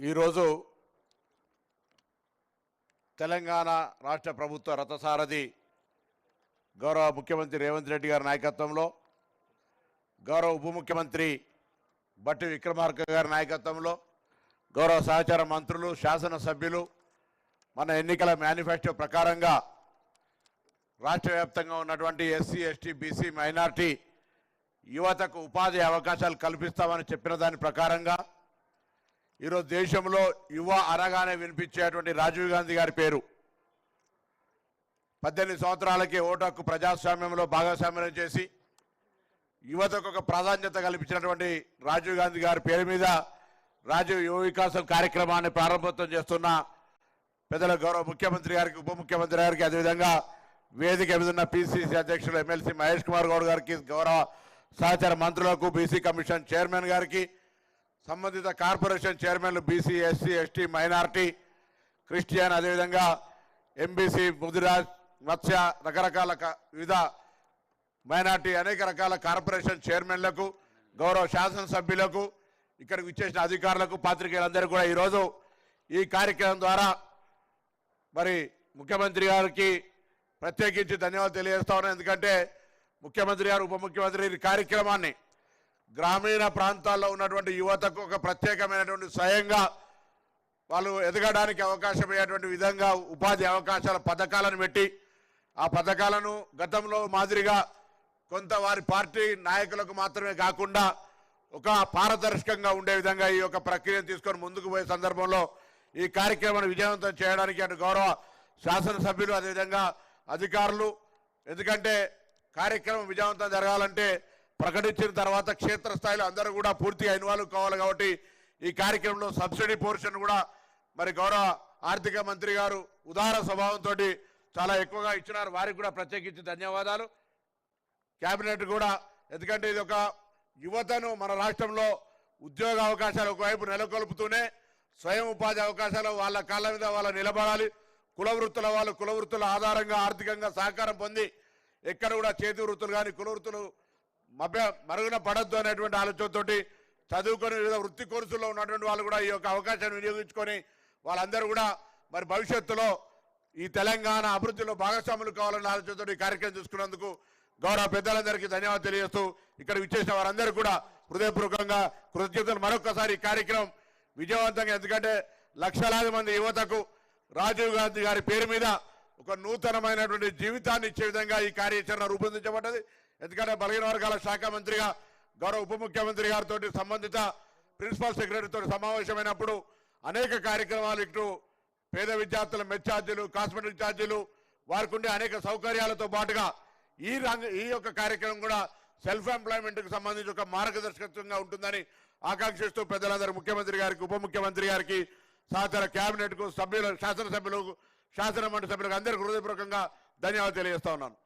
ఈరోజు తెలంగాణ రాష్ట్ర ప్రభుత్వ రథసారథి గౌరవ ముఖ్యమంత్రి రేవంత్ రెడ్డి గారి నాయకత్వంలో గౌరవ ఉప ముఖ్యమంత్రి బట్టి విక్రమార్క గారి నాయకత్వంలో గౌరవ సహచార మంత్రులు శాసనసభ్యులు మన ఎన్నికల మేనిఫెస్టో ప్రకారంగా రాష్ట్ర వ్యాప్తంగా ఉన్నటువంటి ఎస్సీ ఎస్టీ బీసీ మైనార్టీ యువతకు ఉపాధి అవకాశాలు కల్పిస్తామని చెప్పిన దాని ప్రకారంగా ఈరోజు దేశంలో యువ అనగానే వినిపించేటువంటి రాజీవ్ గాంధీ గారి పేరు. పద్దెనిమిది సంవత్సరాలకి ఓటు హక్కు ప్రజాస్వామ్యంలో భాగస్వామ్యం చేసి యువతకు ఒక ప్రాధాన్యత కల్పించినటువంటి రాజీవ్ గాంధీ గారి పేరు మీద రాజీవ్ యువ వికాసం కార్యక్రమాన్ని ప్రారంభోత్సవం చేస్తున్న పెద్దల గౌరవ ముఖ్యమంత్రి గారికి ఉప ముఖ్యమంత్రి గారికి అదేవిధంగా వేదిక మీద ఉన్న పిసిసి అధ్యక్షులు ఎమ్మెల్సీ మహేష్ కుమార్ గౌడ్ గారికి గౌరవ సహచార మంత్రులకు బీసీ కమిషన్ చైర్మన్ గారికి సంబంధిత కార్పొరేషన్ చైర్మన్లు BC SC ST minority Christian అదేవిధంగా ఎంబీసీ ముదిరాజ్ మత్స్య రకరకాల క- వివిధ మైనార్టీ అనేక రకాల కార్పొరేషన్ చైర్మన్లకు గౌరవ శాసనసభ్యులకు ఇక్కడికి విచ్చేసిన అధికారులకు పాత్రికేయులందరూ కూడా ఈరోజు ఈ కార్యక్రమం ద్వారా మరి ముఖ్యమంత్రి గారికి ప్రత్యేకించి ధన్యవాదాలు తెలియజేస్తా ఉన్నాను. ఎందుకంటే ముఖ్యమంత్రి గారు ఉప ముఖ్యమంత్రి ఈ కార్యక్రమాన్ని గ్రామీణ ప్రాంతాల్లో ఉన్నటువంటి యువతకు ఒక ప్రత్యేకమైనటువంటి స్వయంగా వాళ్ళు ఎదగడానికి అవకాశం అయ్యేటువంటి విధంగా ఉపాధి అవకాశాల పథకాలను పెట్టి ఆ పథకాలను గతంలో మాదిరిగా కొంత వారి పార్టీ నాయకులకు మాత్రమే కాకుండా ఒక పారదర్శకంగా ఉండే విధంగా ఈ యొక్క ప్రక్రియను తీసుకొని ముందుకు పోయే సందర్భంలో ఈ కార్యక్రమాన్ని విజయవంతం చేయడానికి అటు గౌరవ శాసనసభ్యులు అదేవిధంగా అధికారులు ఎందుకంటే కార్యక్రమం విజయవంతం జరగాలంటే ప్రకటించిన తర్వాత క్షేత్రస్థాయిలో అందరూ కూడా పూర్తిగా ఇన్వాల్వ్ కావాలి కాబట్టి ఈ కార్యక్రమంలో సబ్సిడీ పోర్షన్ కూడా మరి గౌరవ ఆర్థిక మంత్రి గారు ఉదార స్వభావంతో చాలా ఎక్కువగా ఇచ్చినారు. వారికి కూడా ప్రత్యేకించి ధన్యవాదాలు. కేబినెట్ కూడా ఎందుకంటే ఇది ఒక యువతను మన రాష్ట్రంలో ఉద్యోగ అవకాశాలు ఒకవైపు నెలకొల్పుతూనే స్వయం ఉపాధి అవకాశాలు వాళ్ళ కాళ్ళ మీద వాళ్ళ నిలబడాలి. కుల వృత్తుల వాళ్ళు కుల వృత్తుల ఆధారంగా ఆర్థికంగా సహకారం పొంది ఎక్కడ కూడా చేతి వృత్తులు కానీ కుల వృత్తులు మభ్య మరుగున పడద్దు అనేటువంటి ఆలోచనతోటి చదువుకొని వివిధ వృత్తి కోర్సుల్లో ఉన్నటువంటి వాళ్ళు కూడా ఈ యొక్క అవకాశాన్ని వినియోగించుకొని వాళ్ళందరూ కూడా మరి భవిష్యత్తులో ఈ తెలంగాణ అభివృద్ధిలో భాగస్వాములు కావాలన్న ఆలోచనతో ఈ కార్యక్రమం చూసుకున్నందుకు గౌరవ పెద్దలందరికీ ధన్యవాదాలు తెలియజేస్తూ ఇక్కడ విచ్చేసిన వారందరూ కూడా హృదయపూర్వకంగా కృతజ్ఞతలు. మరొకసారి ఈ కార్యక్రమం విజయవంతంగా ఎందుకంటే లక్షలాది మంది యువతకు రాజీవ్ గాంధీ గారి పేరు మీద ఒక నూతనమైనటువంటి జీవితాన్ని ఇచ్చే విధంగా ఈ కార్యాచరణ రూపొందించబడ్డది. ఎందుకంటే బలహీన వర్గాల శాఖ మంత్రిగా గౌరవ ఉప ముఖ్యమంత్రి గారితో సంబంధిత ప్రిన్సిపల్ సెక్రటరీతో సమావేశమైనప్పుడు అనేక కార్యక్రమాలు ఇటు పేద విద్యార్థుల మెచ్ ఛార్జీలు కాస్మెటిక్ ఛార్జీలు వారికి ఉండే అనేక సౌకర్యాలతో పాటుగా ఈ రంగ ఈ యొక్క కార్యక్రమం కూడా సెల్ఫ్ ఎంప్లాయ్మెంట్కి సంబంధించి ఒక మార్గదర్శకత్వంగా ఉంటుందని ఆకాంక్షిస్తూ పెద్దలందరూ ముఖ్యమంత్రి గారికి ఉప ముఖ్యమంత్రి గారికి సహచర క్యాబినెట్కు సభ్యుల సభ్యులు శాసనసభ్యులకు శాసన మండలి సభ్యులకు అందరికీ హృదయపూర్వకంగా ధన్యవాదాలు తెలియజేస్తా ఉన్నాను.